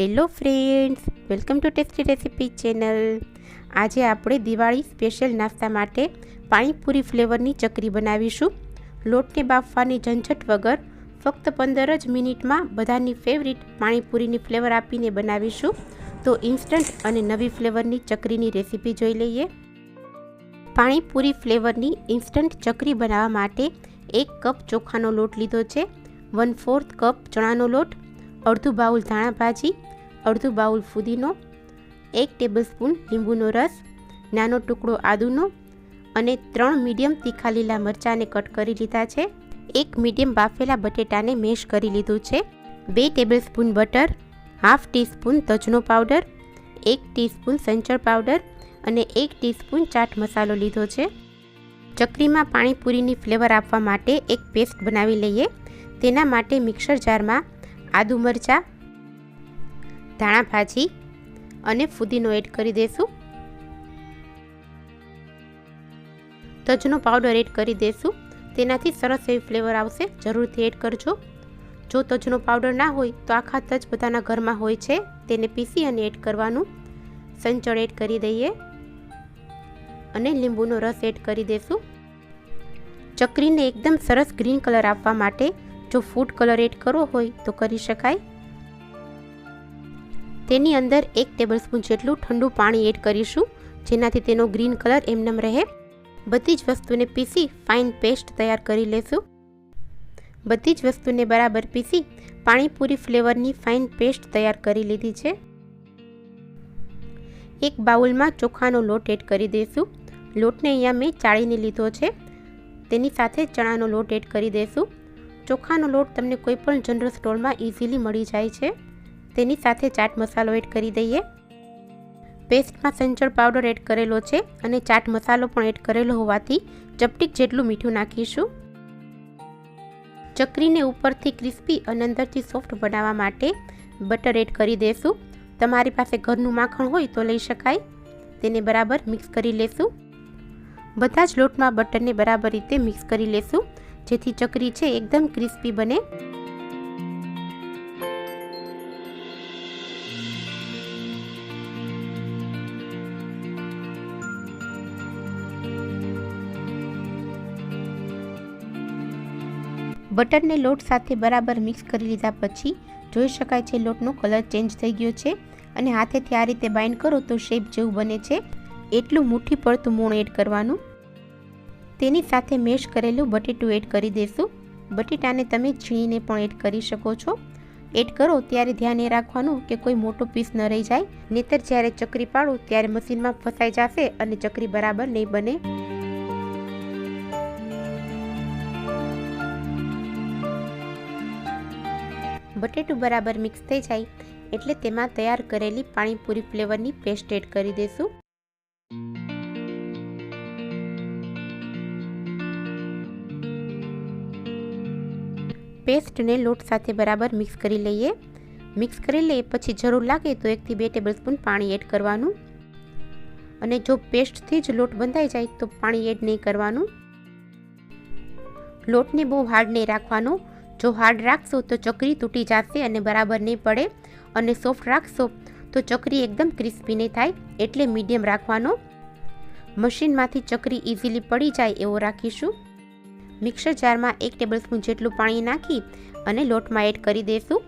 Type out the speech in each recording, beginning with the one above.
Hello friends welcome to tasty recipe channel આજે આપણે Diwali special નાસ્તા માટે પાણીપુરી ફ્લેવરની ચકરી બનાવીશું. લોટને બાફવાની ઝંઝટ વગર ફક્ત પંદર જ મિનિટમાં બધાની ફેવરિટ પાણીપુરીની ફ્લેવર આપીને બનાવીશું. તો ઇન્સ્ટન્ટ અને નવી ફ્લેવરની ચકરીની રેસીપી જોઈ લઈએ. પાણીપુરી ફ્લેવરની ઇન્સ્ટન્ટ ચકરી બનાવવા માટે એક કપ ચોખાનો લોટ લીધો છે. વન ફોર્થ કપ ચણાનો લોટ, અડધું બાઉલ ધાણા ભાજી અડધું બાઉલ ફુદીનો, એક ટેબલસ્પૂન લીંબુનો રસ, નાનો ટુકડો આદુનો અને ત્રણ મીડિયમ તીખા લીલા મરચાંને કટ કરી લીધા છે. એક મીડિયમ બાફેલા બટેટાને મેશ કરી લીધું છે. બે ટેબલસ્પૂન બટર, હાફ ટીસ્પૂન તજનો પાવડર, એક ટીસ્પૂન સંચર પાવડર અને એક ટીસ્પૂન ચાટ મસાલો લીધો છે. ચકરીમાં પાણીપુરીની ફ્લેવર આપવા માટે એક પેસ્ટ બનાવી લઈએ. તેના માટે મિક્સર જારમાં આદુ મરચાં ધાણા ભાજી અને ફુદીનો એડ કરી દઈશું તજનો પાવડર એડ કરી દઈશું તેનાથી સરસ એવી ફ્લેવર આવશે. જરૂરથી એડ કરજો. જો તજનો પાવડર ના હોય તો આખા તજ બધાના ઘરમાં હોય છે. તેને પીસી અને એડ કરવાનું. સંચળ એડ કરી દઈએ. અને લીંબુનો રસ એડ કરી દઈશું ચકરીને એકદમ સરસ ગ્રીન કલર આપવા માટે જો ફૂડ કલર એડ કરવો હોય તો કરી શકાય. તેની અંદર એક ટેબલસ્પૂન જેટલું ઠંડુ પાણી એડ કરીશું, જેનાથી તેનો ગ્રીન કલર એમનેમ રહે. બધી જ વસ્તુને પીસી ફાઇન પેસ્ટ તૈયાર કરી લેશું. બધી જ વસ્તુને બરાબર પીસી પાણીપુરી ફ્લેવરની ફાઇન પેસ્ટ તૈયાર કરી લીધી છે. એક બાઉલમાં ચોખાનો લોટ એડ કરી દઈશું. લોટને અહીંયા મેં ચાળીને લીધો છે. તેની સાથે ચણાનો લોટ એડ કરી દઈશું. ચોખાનો લોટ તમને કોઈપણ જનરલ સ્ટોરમાં ઇઝીલી મળી જાય છે. તેની સાથે ચાટ મસાલો એડ કરી દઈએ. પેસ્ટમાં સંચળ પાવડર એડ કરેલો છે અને ચાટ મસાલો પણ એડ કરેલો હોવાથી ચપટીક જેટલું મીઠું નાખીશું. ચકરીને ઉપરથી ક્રિસ્પી અને અંદરથી સોફ્ટ બનાવવા માટે બટર એડ કરી દઈશું તમારી પાસે ઘરનું માખણ હોય તો લઈ શકાય. તેને બરાબર મિક્સ કરી લેશું. બધા જ લોટમાં બટરને બરાબર રીતે મિક્સ કરી લેશું, જેથી ચકરી છે એકદમ ક્રિસ્પી બને. બટરને લોટ સાથે બરાબર મિક્સ કરી લીધા પછી જોઈ શકાય છે લોટનો કલર ચેન્જ થઈ ગયો છે અને હાથેથી આ રીતે બાઇન્ડ કરો તો શેપ જેવું બને છે. એટલું મુઠ્ઠી પડતું મૂણ એડ કરવાનું. તેની સાથે મેશ કરેલું બટેટું એડ કરી દઈશું બટેટાને તમે છીણીને પણ એડ કરી શકો છો. એડ કરો ત્યારે ધ્યાન એ રાખવાનું કે કોઈ મોટો પીસ ન રહી જાય. નહીતર જ્યારે ચકરી પાડો ત્યારે મશીનમાં ફસાઈ જશે અને ચકરી બરાબર નહીં બને. બટેટું બરાબર મિક્સ થઈ જાય એટલે તેમાં તૈયાર કરેલી પાણીપુરી ફ્લેવરની પેસ્ટ એડ કરી દઈશું પેસ્ટને લોટ સાથે બરાબર મિક્સ કરી લઈએ. મિક્સ કરી લઈએ પછી જરૂર લાગે તો એકથી બે ટેબલ સ્પૂન પાણી એડ કરવાનું. અને જો પેસ્ટથી જ લોટ બંધાઈ જાય તો પાણી એડ નહીં કરવાનું. લોટને બહુ હાર્ડ નહીં રાખવાનો. જો હાર્ડ રાખશો તો ચકરી તૂટી જશે અને બરાબર નહીં પડે અને સોફ્ટ રાખશો તો ચકરી એકદમ ક્રિસ્પી નહીં થાય એટલે મીડિયમ રાખવાનો મશીનમાંથી ચકરી ઇઝીલી પડી જાય એવો રાખીશું. મિક્સર જારમાં એક ટેબલસ્પૂન જેટલું પાણી નાખી અને લોટમાં એડ કરી દઈશું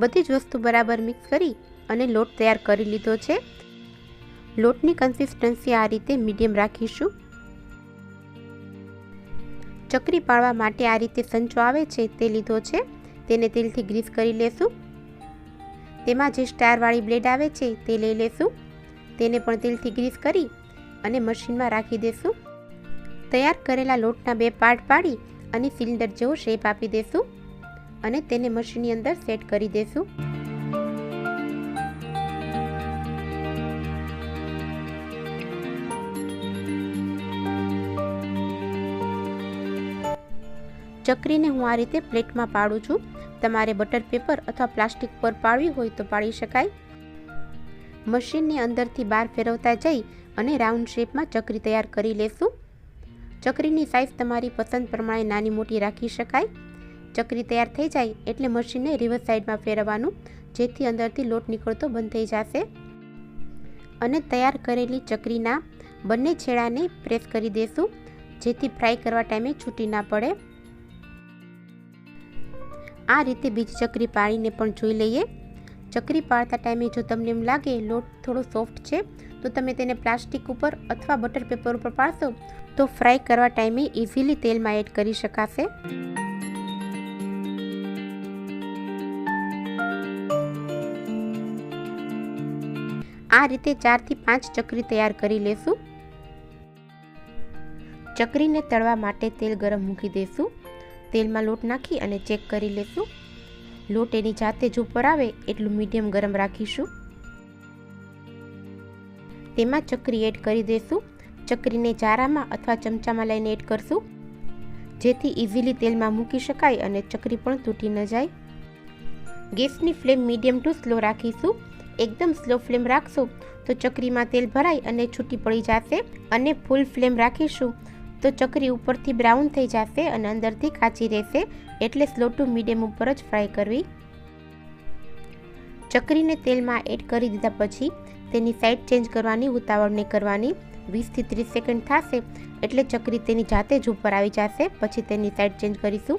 બધી જ વસ્તુ બરાબર મિક્સ કરી અને લોટ તૈયાર કરી લીધો છે. લોટની કન્સિસ્ટન્સી આ રીતે મીડિયમ રાખીશું. ચકરી પાડવા માટે આ રીતે સંચો આવે છે તે લીધો છે. તેને તેલથી ગ્રીસ કરી લેશું. તેમાં જે સ્ટારવાળી બ્લેડ આવે છે તે લઈ લેશું. તેને પણ તેલથી ગ્રીસ કરી અને મશીનમાં રાખી દેશું. તૈયાર કરેલા લોટના બે પાર્ટ પાડી અને સિલિન્ડર જેવો શેપ આપી દેશું અને તેને મશીનની અંદર સેટ કરી દેશું. ચકરીને હું આ રીતે પ્લેટમાં પાડું છું. તમારે બટર પેપર અથવા પ્લાસ્ટિક પર પાડવી હોય તો પાડી શકાય. મશીનની અંદરથી બહાર ફેરવતા જઈ અને રાઉન્ડ શેપમાં ચકરી તૈયાર કરી લેશું. ચકરીની સાઇઝ તમારી પસંદ પ્રમાણે નાની મોટી રાખી શકાય. ચકરી તૈયાર થઈ જાય એટલે મશીનને રિવર્સ સાઈડમાં ફેરવવાનું, જેથી અંદરથી લોટ નીકળતો બંધ થઈ જશે. અને તૈયાર કરેલી ચકરીના બંને છેડાને પ્રેસ કરી દેશું, જેથી ફ્રાય કરવા ટાઈમે છૂટી ના પડે. આ રીતે બીજી ચકરી પાડીને પણ જોઈ લઈએ. ચકરી પાડતા ટાઈમે જો તમને એમ લાગે લોટ થોડો સોફ્ટ છે, તો તમે તેને પ્લાસ્ટિક ઉપર અથવા બટર પેપર ઉપર પાડશો, તો ફ્રાય કરવા ટાઈમે ઇઝીલી તેલમાં એડ કરી શકાશે. આ રીતે ચારથી પાંચ ચકરી તૈયાર કરી લેશું. ચકરીને તળવા માટે તેલ ગરમ મૂકી દઈશું તેલમાં લોટ નાખી અને ચેક કરી લેશું. લોટ એની જાતે જ ઉપર આવે એટલું મીડિયમ ગરમ રાખીશું. તેમાં ચકરી એડ કરી દઈશું ચકરીને જારામાં અથવા ચમચામાં લઈને એડ કરશું. જેથી ઇઝીલી તેલમાં મૂકી શકાય અને ચકરી પણ તૂટી ન જાય. ગેસની ફ્લેમ મીડિયમ ટુ સ્લો રાખીશું. એકદમ સ્લો ફ્લેમ રાખશું તો ચકરીમાં તેલ ભરાય અને છૂટી પડી જશે અને ફૂલ ફ્લેમ રાખીશું. તો ચકરી ઉપરથી બ્રાઉન થઈ જશે અને અંદરથી કાચી રહેશે એટલે સ્લો ટુ મીડિયમ ઉપર જ ફ્રાય કરવી. ચકરીને તેલમાં એડ કરી દીધા પછી તેની સાઈડ ચેન્જ કરવાની ઉતાવળ નહીં કરવાની વીસથી ત્રીસ સેકન્ડ થશે એટલે ચકરી તેની જાતે જ ઉપર આવી જશે. પછી તેની સાઈડ ચેન્જ કરીશું.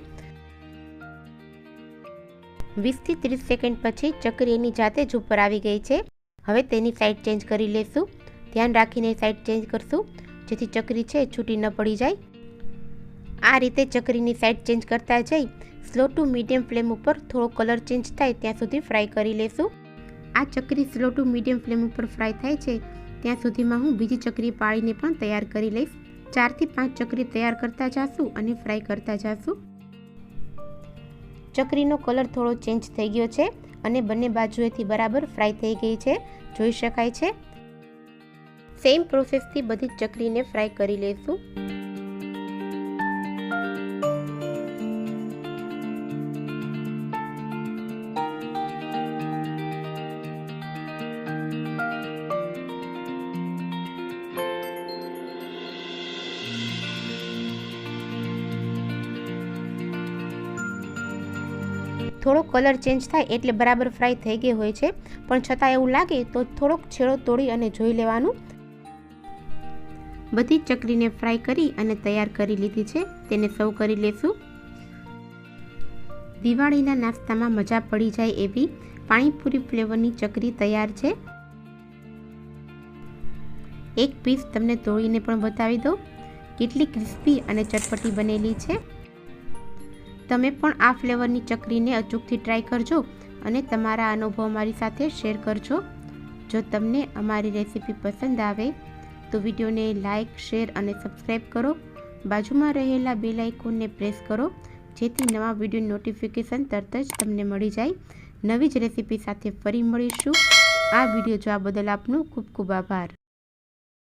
વીસથી ત્રીસ સેકન્ડ પછી ચકરી એની જાતે જ ઉપર આવી ગઈ છે. હવે તેની સાઈડ ચેન્જ કરી લેશું. ધ્યાન રાખીને સાઈડ ચેન્જ કરશું. જેથી ચકરી છે છૂટી ન પડી જાય. આ રીતે ચકરીની સાઈડ ચેન્જ કરતા જઈ સ્લો ટુ મીડિયમ ફ્લેમ ઉપર થોડો કલર ચેન્જ થાય ત્યાં સુધી ફ્રાય કરી લેશું. આ chakri slow to medium flame ઉપર ફ્રાય થાય છે, ત્યાં સુધીમાં હું બીજી ચકરી પાળીને પણ તૈયાર કરી લઈશ. ચારથી પાંચ ચકરી તૈયાર કરતા જાશું અને ફ્રાય કરતા જાશું. ચકરીનો કલર થોડો ચેન્જ થઈ ગયો છે અને બંને બાજુએથી બરાબર ફ્રાય થઈ ગઈ છે. જોઈ શકાય છે? સેમ પ્રોસેસથી બધી ચકરીને ફ્રાય કરી લઈશું થોડો કલર ચેન્જ થાય એટલે બરાબર ફ્રાય થઈ ગઈ હોય છે. પણ છતાં એવું લાગે તો થોડોક છેડો તોડી અને જોઈ લેવાનું. બધી ચકરીને ફ્રાય કરી અને તૈયાર કરી લીધી છે. તેને સર્વ કરી લેશું. દિવાળીના નાસ્તામાં મજા પડી જાય એવી પાણીપુરી ફ્લેવરની ચકરી તૈયાર છે. એક પીસ તમને તોડીને પણ બતાવી દો કેટલી ક્રિસ્પી અને ચટપટી બનેલી છે. તમે પણ આ ફ્લેવરની ચકરીને અચૂકથી ટ્રાય કરજો અને તમારા અનુભવ મારી સાથે શેર કરજો. જો તમને અમારી રેસીપી પસંદ આવે તો વિડીયોને લાઇક, શેર અને સબસ્ક્રાઈબ કરો. બાજુમાં રહેલા બેલ આઇકોનને પ્રેસ કરો, જેથી નવા વીડિયો નોટિફિકેશન તરત જ તમને મળી જાય. નવી જ રેસીપી સાથે ફરી મળીશું. આ વીડિયો જોવા બદલ આપનો ખૂબ ખૂબ આભાર.